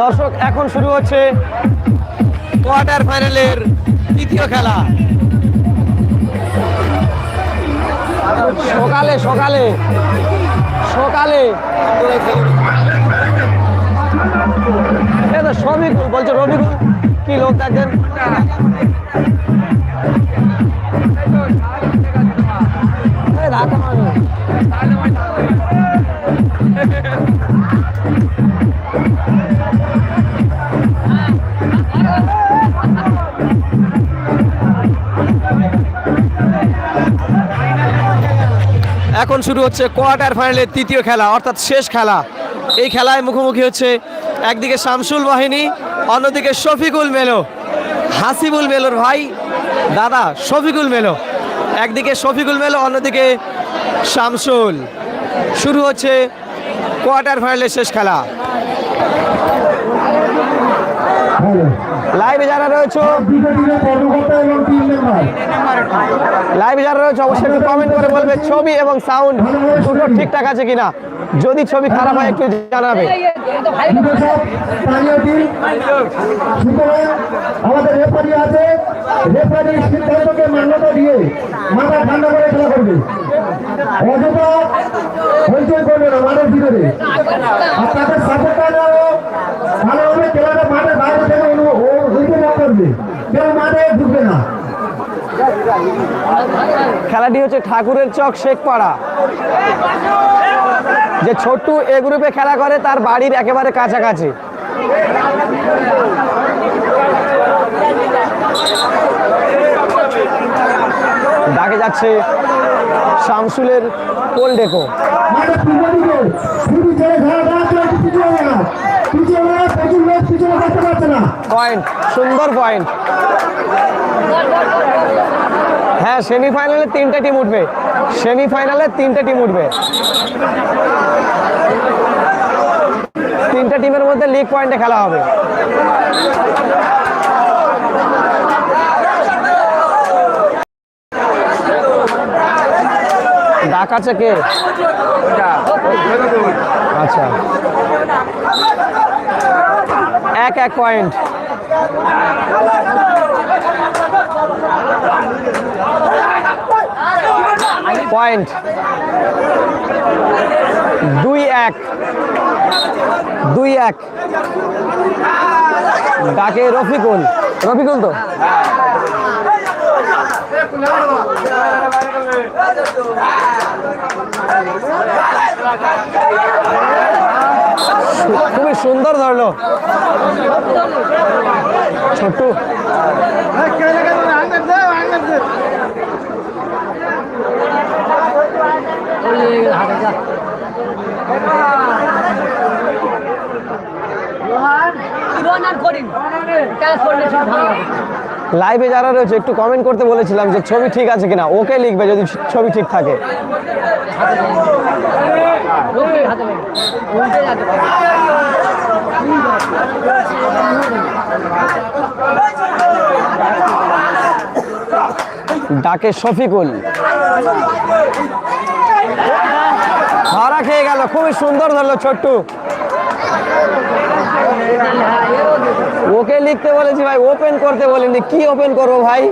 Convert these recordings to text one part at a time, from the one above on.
দর্শক এখন শুরু হচ্ছে কোয়ার্টার ফাইনালের তৃতীয় খেলা। সকালে সকালে। তো বলছে রবিকুল কি লোক দেখেন? এই এখন শুরু হচ্ছে কোয়ার্টার ফাইনালের তৃতীয় খেলা, অর্থাৎ শেষ খেলা। এই খেলায় মুখোমুখি হচ্ছে একদিকে শামসুল বাহিনী অন্যদিকে শফিকুল মেলো, হাসিবুল মেলোর ভাই, দাদা শফিকুল মেলো। একদিকে শফিকুল মেলো, অন্যদিকে শামসুল। শুরু হচ্ছে কোয়ার্টার ফাইনালের শেষ খেলা। লাইভে যারা রয়েছে লাইভে যারা রয়েছে, অবশ্যই একটু কমেন্ট করে বলবে ছবি এবং সাউন্ড দুটো ঠিকঠাক আছে কিনা। যদি ছবি খারাপ হয়, একটু জানাবে। আমাদের ভিতরে থেকে অনু- ও- উপভোগ করবে? কেউ না। খেলাটি হচ্ছে ঠাকুরের চক শেখপাড়া। যে ছোট্টু এ গ্রুপে খেলা করে তার বাড়ির একেবারে কাছাকাছি। ডাকে যাচ্ছে শামসুলের কোল ডেকো। মাঠের পয়েন্ট সুন্দর পয়েন্ট হ্যাঁ সেমিফাইনালে তিনটে টিম উঠবে। সেমিফাইনালে তিনটে টিম উঠবে। তিনটে টিমের মধ্যে লিগ পয়েন্টে খেলা হবে। ডাকাচ্ছে কে? আচ্ছা। এক এক পয়েন্ট। পয়েন্ট। দুই এক। দুই এক। ডাকে রফিকুল। রফিকুল তো? খুবই সুন্দর ধরলো। ছোট্টু। লাইভে যারা রয়েছে, একটু কমেন্ট করতে বলেছিলাম যে ছবি ঠিক আছে কিনা, ওকে লিখবে যদি ছবি ঠিক থাকে। ডাকে শফিকুল। ধরা খেয়ে গেল, খুবই সুন্দর ধরলো ছোট্টু। ওকে লিখতে বলেছি ভাই ওপেন করতে বলিনি কি ওপেন করব ভাই?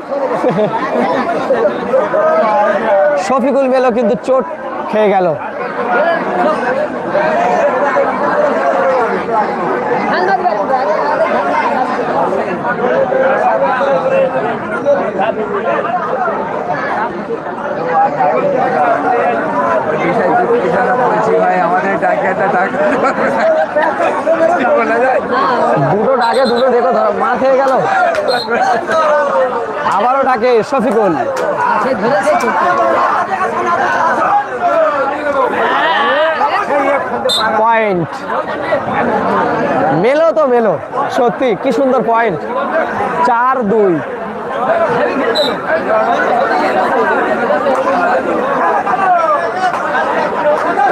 শফিকুল মেলো কিন্তু চোট খেয়ে গেল। আমাদের যায় দুটো ডাকে দুটো দেখো ধরো। মা খেয়ে গেল। আবারও ডাকে শফিকুল। পয়েন্ট মেলো তো মেলো, সত্যি, কি সুন্দর পয়েন্ট চার দুই।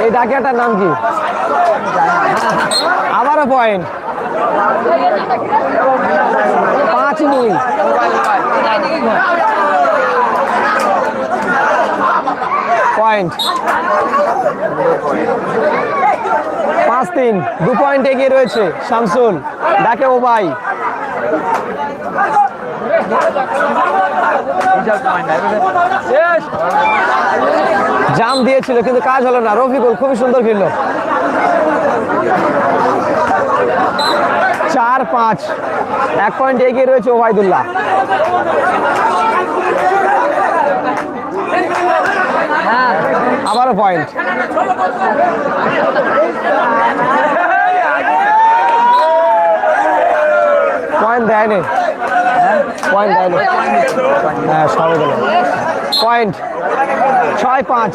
এই ডাকিয়াটার নাম কি? আবারও পয়েন্ট পাঁচ দুই। পয়েন্ট পাঁচ তিন দু পয়েন্ট এগিয়ে রয়েছে শামসুল। ডাকে ও ভাই। জাম দিয়েছিল, কিন্তু কাজ হলো না। রফিকুল, খুবই সুন্দর খেলল। চার পাঁচ। এক পয়েন্ট এগিয়ে রয়েছে ওবায়দুল্লাহ। আবারও পয়েন্ট পয়েন্ট দেয়নি। পয়েন্ট দেয়নি। হ্যাঁ সবাই দিল পয়েন্ট ছয় পাঁচ।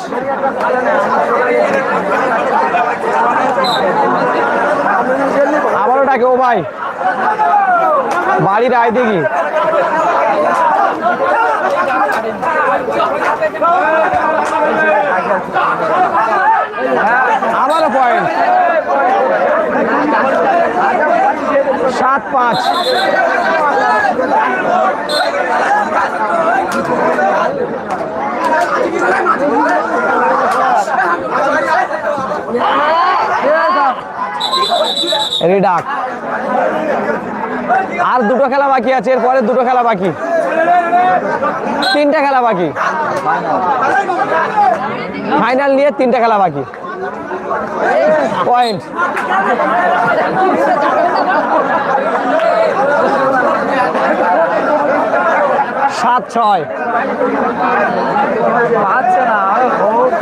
আবারও ডাকে ও ভাই। বাড়ির আয় দেখি। আবারও পয়েন্ট সাত পাঁচ। রিডাক আর দুটো খেলা বাকি আছে এরপরে দুটো খেলা বাকি। তিনটা খেলা বাকি। ফাইনাল নিয়ে তিনটা খেলা বাকি। পয়েন্ট সাত ছয় পাচ্ছে না আরও হোক।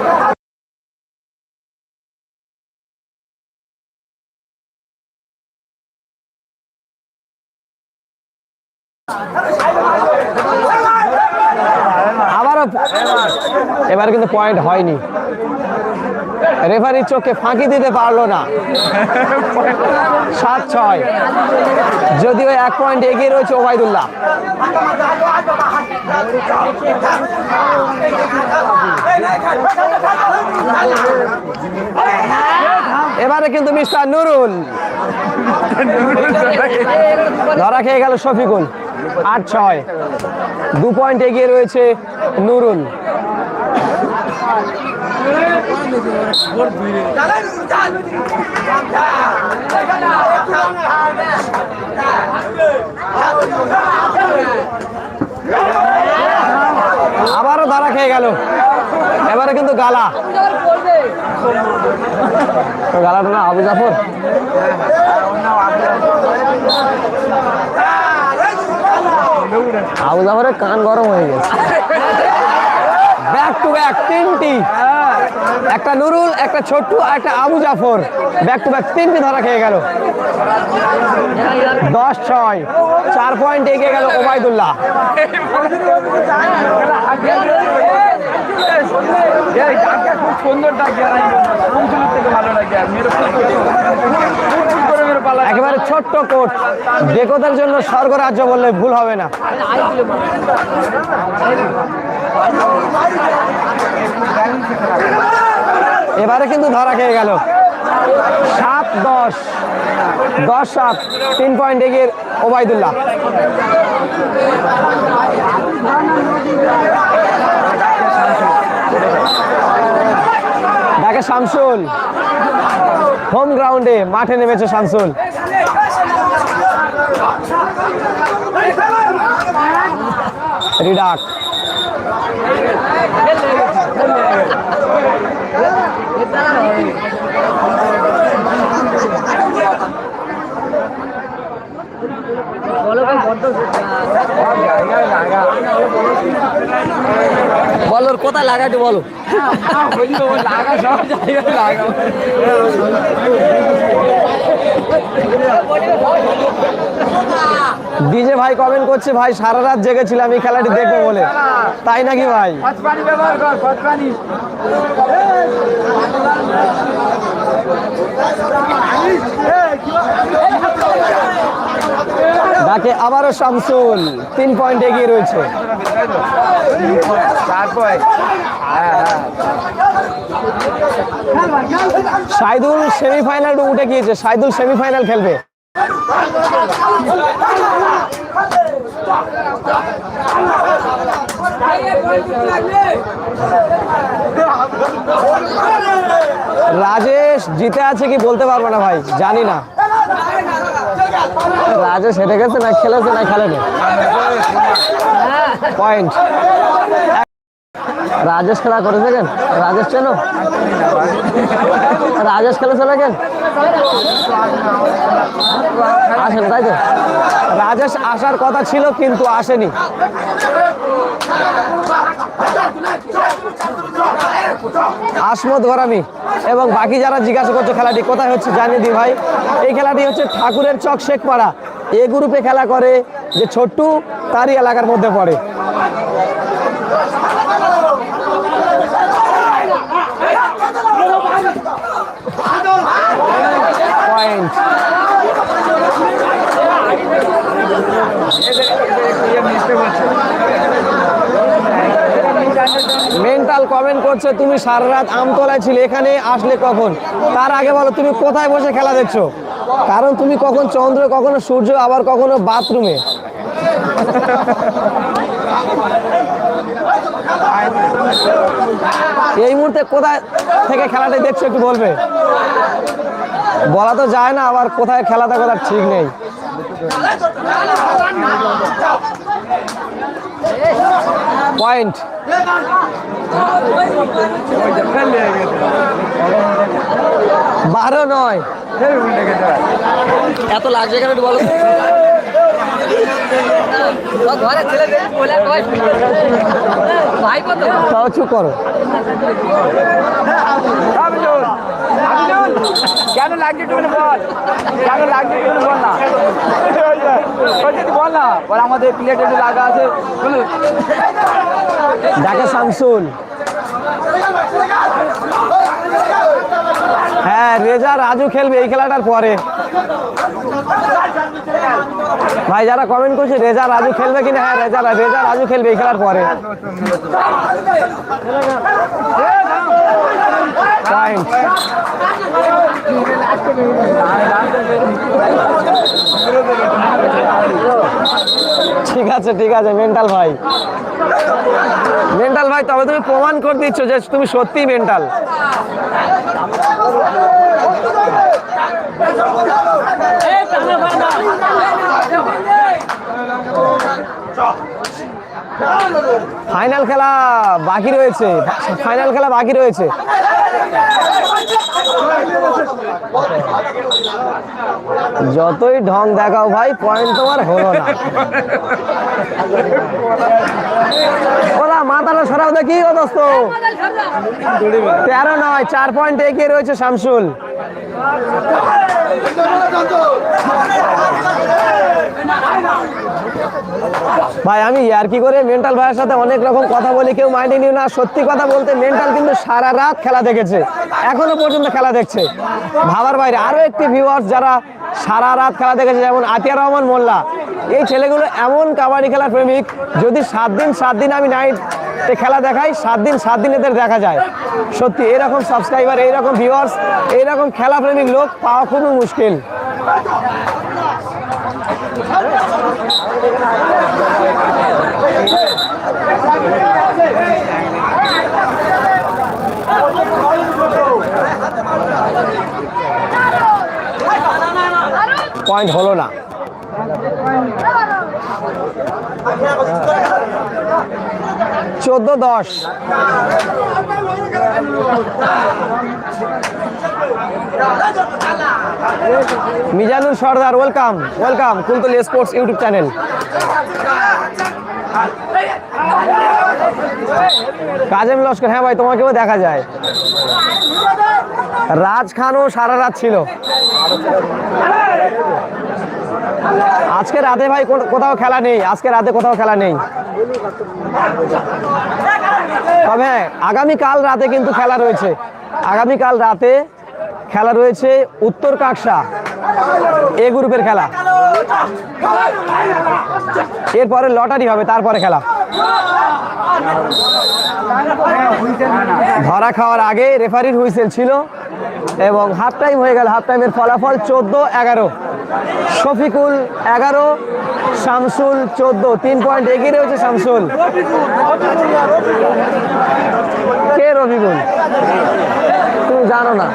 আবারও এবার কিন্তু পয়েন্ট হয়নি। রেফারির চোখে ফাঁকি দিতে পারল না। সাত ছয়। যদিও এক পয়েন্ট এগিয়ে রয়েছে ওবায়দুল্লাহ। এবারে কিন্তু মিস্টার নুরুল। ধরা খেয়ে গেল শফিকুল। আট ছয়। দু পয়েন্ট এগিয়ে রয়েছে নুরুল। আবারও ধরা খেয়ে গেল। এবারে কিন্তু গালা। গালাটা না, আবু জাফর? আবু জাফরের কান গরম হয়ে গেছে। ব্যাক টু ব্যাক তিনটি। একটা নুরুল, একটা ছোট্টু আর একটা Abu Jafar back to back তিনটি ধরা খেয়ে গেল। দশ, ছয়। চার পয়েন্ট এগিয়ে গেল ওবায়দুল্লাহ। সুন্দর ভালো ডাকিয়া একেবারে ছোট্ট কোট ডেকোদের জন্য স্বর্গরাজ্য বললে ভুল হবে না। এবারে কিন্তু ধরা খেয়ে গেল। সাত দশ। দশ সাত। তিন পয়েন্ট এগিয়ে ওবায়দুল্লাহ। ডাকে শামসুল। হোম গ্রাউন্ডে মাঠে নেমেছে শামসুল। রিডাক বলো কোথায় লাগাইতে বলো? ডিজে ভাই কমেন্ট করছে ভাই সারা রাত জেগেছিলাম এই খেলাটি দেখব বলে। তাই নাকি ভাই? ব্যবহার ডাকে আবারও শামসুল তিন পয়েন্ট এগিয়ে রয়েছে। হ্যাঁ হ্যাঁ। সাইদুল সেমিফাইনাল উঠে গিয়েছে। সাইদুল সেমিফাইনাল খেলবে। রাজেশ, জিতে আছে কি বলতে পারব না ভাই? জানি না। রাজেশ হেরে গেছে না খেলেছে না খেলেনি? পয়েন্ট রাজেশ খেলা করেছে কেন? রাজেশ চেনো? রাজেশ খেলা না কেন? আসেন, তাই তো? রাজেশ আসার কথা ছিল, কিন্তু আসেনি। আসমত গরামি এবং বাকি যারা জিজ্ঞাসা করছে খেলাটি কোথায় হচ্ছে জানিয়ে দিই ভাই। এই খেলাটি হচ্ছে ঠাকুরের চক শেখপাড়া। এ গ্রুপে খেলা করে যে ছোট্টু তারই এলাকার মধ্যে পড়ে পয়েন্ট মেন্টাল কমেন্ট করছে তুমি সারা রাত আমতলায় ছিলে, এখানে আসলে কখন? তার আগে বলো, তুমি কোথায় বসে খেলা দেখছ? কারণ তুমি কখন চন্দ্র, কখনো সূর্য, আবার কখনো বাথরুমে। এই মুহূর্তে কোথায় থেকে খেলাটা দেখছ একটু বলবে? বলা তো যায় না, আবার কোথায় খেলাটা কথা ঠিক নেই। পয়েন্ট বারো নয়। এত লাগছে কেন একটু বলো? তাও চুপ করো। আব্দুল কেন লাগছে একটু বল? কেন লাগছে একটু বল না? বল না? বল আমাদের প্লেট একটু লাগা আছে ডাকে শামসুল। হ্যাঁ রেজা রাজু খেলবে এই খেলাটার পরে। ভাই যারা কমেন্ট করছে রেজা রাজু খেলবে কিনা? হ্যাঁ রেজা রেজা রাজু খেলবে এই খেলার পরে। ঠিক আছে ঠিক আছে মেন্টাল ভাই। মেন্টাল ভাই তবে তুমি প্রমাণ করে দিচ্ছ যে তুমি সত্যি মেন্টাল ফাইনাল খেলা বাকি রয়েছে। ফাইনাল খেলা বাকি রয়েছে। যতই ঢং দেখাও ভাই পয়েন্ট তোমার হলো না। ওরা মাথাটা সরাও দেখি ও দোস্ত। তেরো নয়, চার পয়েন্ট এগিয়ে রয়েছে শামসুল। ভাই, আমি আর কি করে মেন্টাল ভাইয়ের সাথে অনেক রকম কথা বলি, কেউ মাইন্ডে নিও না। সত্যি কথা বলতে মেন্টাল কিন্তু সারা রাত খেলা দেখেছে। এখনও পর্যন্ত খেলা দেখছে। ভাবার বাইরে। আরও একটি ভিউয়ার্স যারা সারা রাত খেলা দেখেছে, যেমন আতিয়া রহমান মোল্লা। এই ছেলেগুলো এমন কাবাডি খেলার প্রেমিক। যদি সাত দিন সাত দিন আমি নাইট খেলা দেখাই, সাত দিন সাত দিন এদের দেখা যায়। সত্যি এরকম সাবস্ক্রাইবার এইরকম ভিউয়ার্স এইরকম খেলা প্রেমিক লোক পাওয়া খুবই মুশকিল। পয়েন্ট হলো না। চোদ্দ দশ। Mizanur Sardar welcome welcome Kultali sports YouTube channel Kazem Laskar হ্যাঁ ভাই, তোমাকেও দেখা যায়। রাজ খানও সারা রাত ছিল। আজকে রাতে ভাই কোথাও খেলা নেই, আজকে রাতে কোথাও খেলা নেই। তবে আগামীকাল রাতে কিন্তু খেলা রয়েছে। আগামীকাল রাতে খেলা রয়েছে উত্তর কাকসা এ গ্রুপের খেলা। এরপরে লটারি হবে, তারপরে খেলা। ধরা খাওয়ার আগে রেফারির হুইসেল ছিল। এবং হাফ টাইম হয়ে গেল হাফ টাইমের ফলাফল চোদ্দ, এগারো। শফিকুল এগারো, শামসুল চোদ্দ। তিন পয়েন্ট এগিয়ে রয়েছে শামসুল। কে রবিকুল তুমি জানো না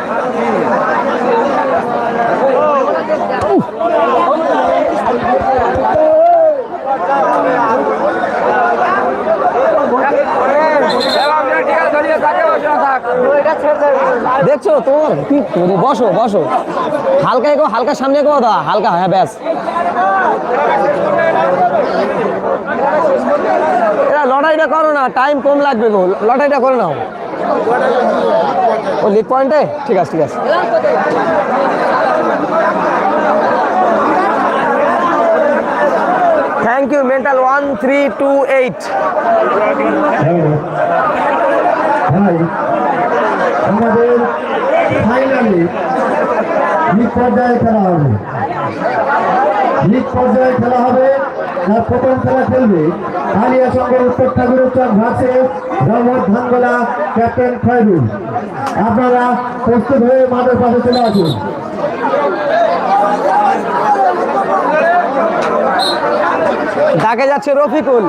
ঠিক আছে ধরিয়ে থাকে বসে না থাক দেখছ তোমার? কি? বসো বসো। হালকা এগো, হালকা সামনে এগো দা হালকা হ্যাঁ ব্যাস। এরা লড়াইটা করো না টাইম কম লাগবে গো। লড়াইটা করে নাও। ও লিড পয়েন্টে ঠিক আছে ঠিক আছে। Thank you mental one three two eight আমাদের ফাইনালি লিগ পর্যায়ে খেলা হবে। লিগ পর্যায়ে খেলা হবে তার প্রথম খেলা খেলবে। আলিয়া সংঘের উত্তর ঠাকুর উচ্চার ভাসে রহমত ধানগোলা ক্যাপ্টেন খয়রুল আপনারা প্রস্তুত হয়ে মাঠের পাশে চলে আসুন। ডাকে যাচ্ছে রফিকুল।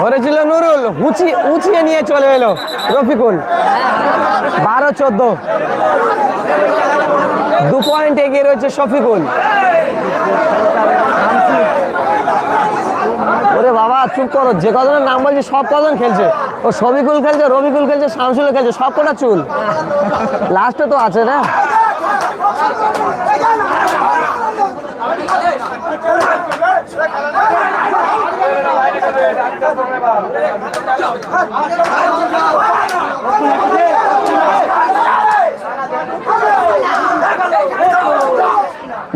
ধরেছিল নুরুল, উঁচি, উঁচিয়ে নিয়ে চলে এলো রফিকুল। বারো চোদ্দ। দু পয়েন্ট এগিয়ে রয়েছে শফিকুল। ওরে বাবা, চুপ করো, যে কজনের নাম বলছি সব কজন খেলছে। ও সবিকুল খেলছে রবিকুল খেলছে শামসুল খেলছে সব কটা চুল লাস্টে তো আছে না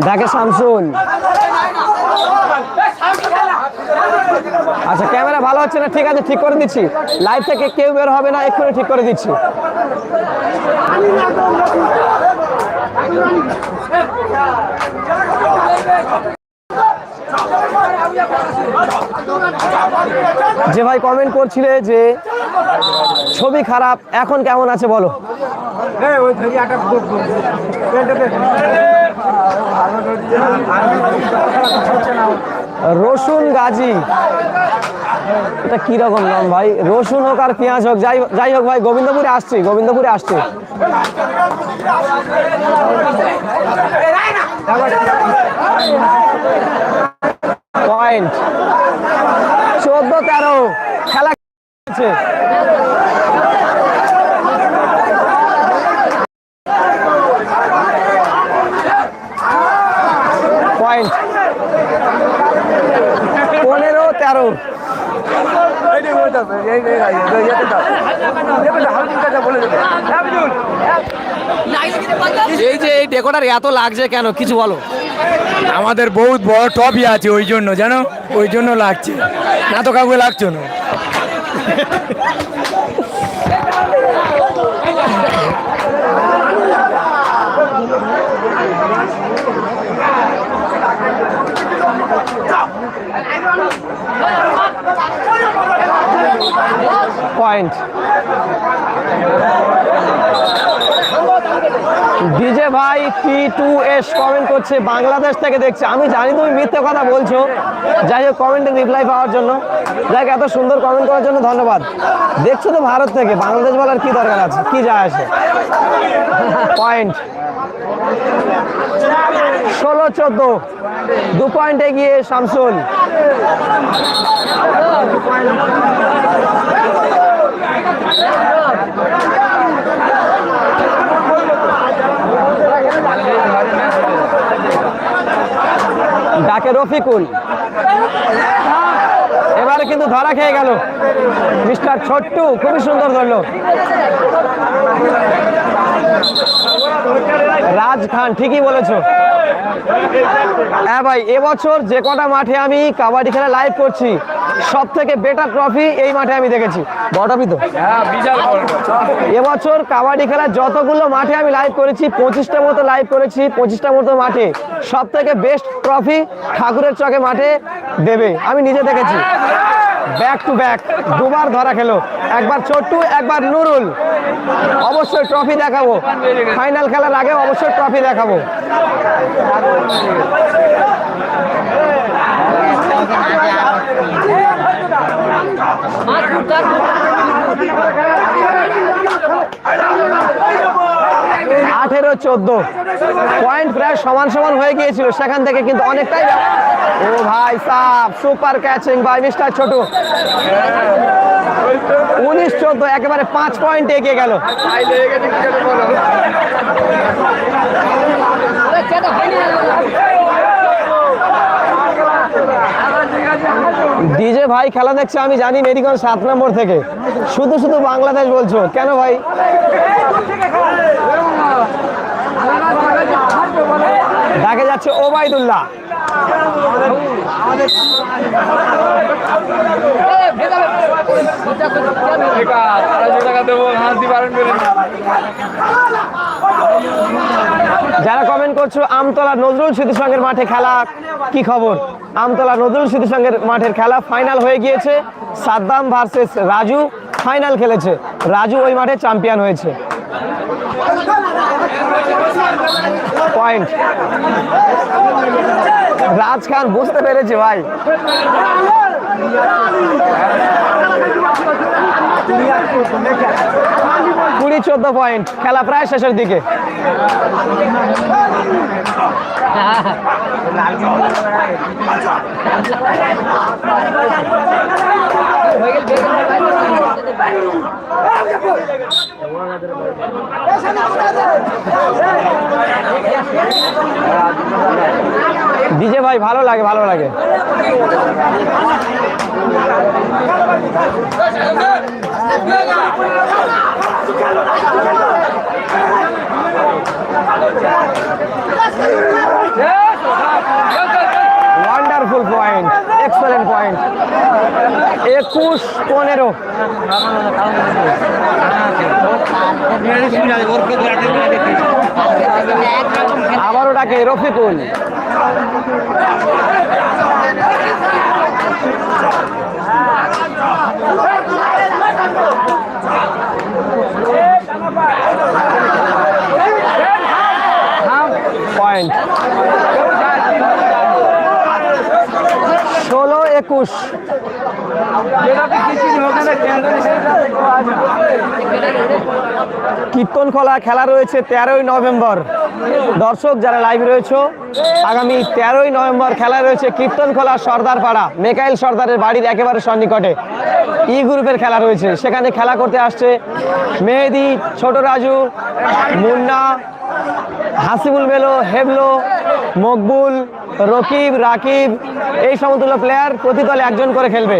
ডাকে শামসুল আচ্ছা ভালো হচ্ছে না ঠিক আছে ঠিক করে দিচ্ছি। লাইভ থেকে কেউ বের হবে না এক্ষুনি ঠিক করে দিচ্ছি। যে ভাই কমেন্ট করছিলে যে ছবি খারাপ এখন কেমন আছে বলো? রসুন গাজী। এটা কি রকম নাম ভাই? রসুন হোক আর পেঁয়াজ হোক, যাই যাই হোক ভাই, গোবিন্দপুরে আসছি গোবিন্দপুরে আসছি। পয়েন্ট চোদ্দ তেরো, খেলা চলছে। পয়েন্ট পনেরো তেরো এই যে এই ডেকোটার এত লাগছে কেন? কিছু বলো। আমাদের বহুত বড় টপই আছে ওই জন্য যেন ওই জন্য লাগছে। না তো কাউকে লাগছে না। পয়েন্ট। ডিজে ভাই টি টু এস কমেন্ট করছে, বাংলাদেশ থেকে দেখছে। আমি জানি তুমি মিথ্যে কথা বলছো। যাই হোক কমেন্টে রিপ্লাই পাওয়ার জন্য। যাই এত সুন্দর কমেন্ট করার জন্য ধন্যবাদ। দেখছ তো ভারত থেকে, বাংলাদেশ বলার কি দরকার আছে? কি যায় আসে? পয়েন্ট ষোলো, চোদ্দ। দু পয়েন্ট এগিয়ে শামসুল। ডাকে রফিকুল। এবারে কিন্তু ধরা খেয়ে গেল। মিস্টার ছোট্টু, খুবই সুন্দর ধরলো। রাজ খান, ঠিকই বলেছ। হ্যাঁ ভাই এবছর যে কটা মাঠে আমি কাবাডি খেলা লাইভ করছি সব থেকে বেটার ট্রফি এই মাঠে আমি দেখেছি। বড় ট্রফি তো? হ্যাঁ এবছর কাবাডি খেলা যতগুলো মাঠে আমি লাইভ করেছি পঁচিশটা মতো লাইভ করেছি পঁচিশটা মতো মাঠে। সব থেকে বেস্ট ট্রফি ঠাকুরের চকে মাঠে দেবে আমি নিজে দেখেছি। ব্যাক টু ব্যাক দুবার ধরা খেলো। একবার ছোট্টু, একবার নুরুল। অবশ্যই ট্রফি দেখাবো। ফাইনাল খেলার আগে অবশ্যই ট্রফি দেখাবো। আঠেরো চোদ্দ। পয়েন্ট প্রায় সমান সমান হয়ে গিয়েছিল সেখান থেকে কিন্তু অনেকটাই ও ভাই সাপ সুপার ক্যাচিং বাই মিস্টার ছোট। উনিশ, চোদ্দ, একেবারে পাঁচ পয়েন্ট এগিয়ে গেল। ডিজে ভাই খেলা দেখছে, আমি জানি মেরিকন সাত নম্বর থেকে। শুধু শুধু বাংলাদেশ বলছো। কেন ভাই? ডাকে যাচ্ছে ওবায়দুল্লাহ। যারা কমেন্ট করছ, আমতলা নজরুল স্মৃতি সংঘের মাঠে খেলা, কি খবর? আমতলা নজরুল স্মৃতি সংঘের মাঠের খেলা ফাইনাল হয়ে গিয়েছে। সাদ্দাম ভার্সেস রাজু। ফাইনাল খেলেছে। রাজু ওই মাঠে চ্যাম্পিয়ন হয়েছে। পয়েন্ট রাজ খান বুঝতে পেরেছে ভাই। কুড়ি চোদ্দ পয়েন্ট খেলা প্রায় শেষের দিকে। ডিজে ভাই ভালো লাগে ভালো লাগে। ওয়ান্ডারফুল পয়েন্ট এক্সেলেন্ট পয়েন্ট একুশ পনেরো। আবারও ডাকে রফিকুল। পয়েন্ট ষোলো একুশ। কীর্তন খোলা, খেলা রয়েছে তেরোই নভেম্বর। দর্শক যারা লাইভ রয়েছে, আগামী তেরোই নভেম্বর খেলা রয়েছে কীর্তন খোলা সর্দার পাড়া মেকাইল সর্দারের বাড়ির একেবারে সন্নিকটে। ই গ্রুপের খেলা রয়েছে। সেখানে খেলা করতে আসছে মেহেদি, ছোট রাজু, মুন্না হাসিবুল মেলো, হেবলো, মকবুল, রকিব, রাকিব, এই সমতুল্য প্লেয়ার প্রতি দলে একজন করে খেলবে।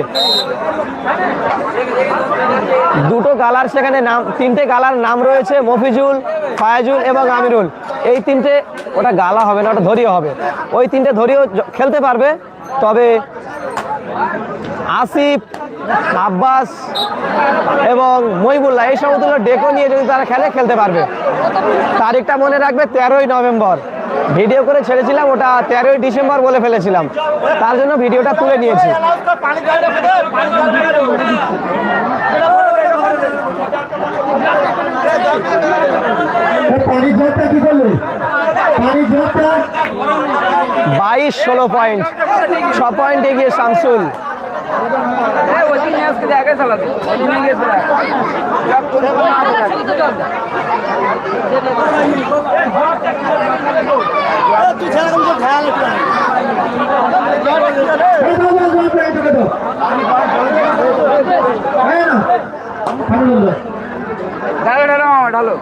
দুটো গালার সেখানে নাম, তিনটে গালার নাম রয়েছে, মফিজুল, ফায়াজুল এবং আমিরুল। এই তিনটে, ওটা গালা হবে না, ওটা ধরিও হবে। ওই তিনটে ধরিও খেলতে পারবে, তবে আসিফ, আব্বাস এবং মহিবুল্লাহ, এই সমতুল্য ডেকো নিয়ে যদি তারা খেলে, খেলতে পারবে। তারিখটা মনে রাখবে তেরোই নভেম্বর। ভিডিও করে ছেড়েছিলাম, ওটা তেরোই ডিসেম্বর বলে ফেলেছিলাম। তার জন্য ভিডিওটা তুলে নিয়েছি। জলটা কি করলে? জলটা বাইশ ষোলো পয়েন্ট ছ পয়েন্ট এগিয়ে শামসুল। নিয়ে ওই। ঢালো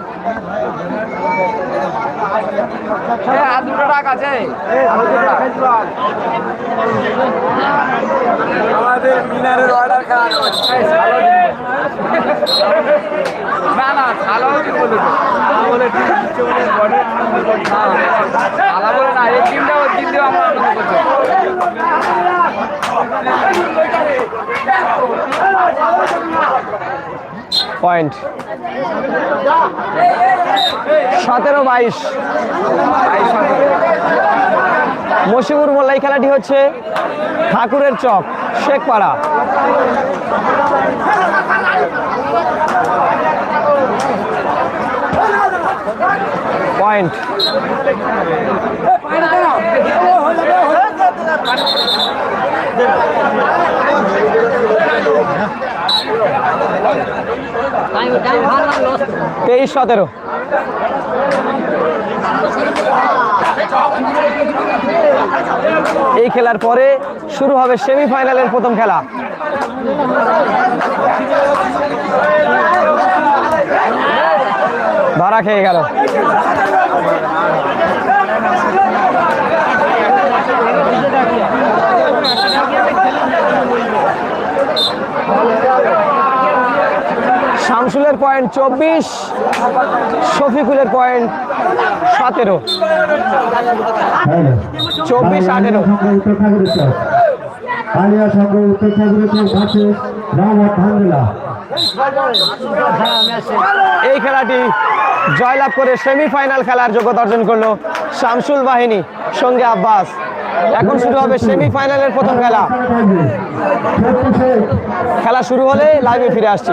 আর দুটো টাকা আছে। আমাদের মিনারের অর্ডার খাওয়া। না না দিন বলে। বলে দিন, বলে। না, ছালা বলে না এই টিমটা ওর আমরা আনন্দ করতাম পয়েন্ট সতেরো বাইশ। মশিউর মোল্লা এই খেলাটি হচ্ছে ঠাকুরের চক শেখপাড়া। পয়েন্ট। তেইশ সতেরো। এই খেলার পরে শুরু হবে সেমিফাইনালের প্রথম খেলা। ধরা খেয়ে গেল। শামসুলের পয়েন্ট চব্বিশ, শফিকুলের পয়েন্ট সতেরো। চব্বিশ, আঠেরো। আলিয়া সংঘ উত্তর এই খেলাটি জয়লাভ করে সেমিফাইনাল খেলার যোগ্যতা অর্জন করল শামসুল বাহিনী, সঙ্গে আব্বাস। এখন শুরু হবে সেমিফাইনালের প্রথম খেলা। খেলা শুরু হলে লাইভে ফিরে আসছি।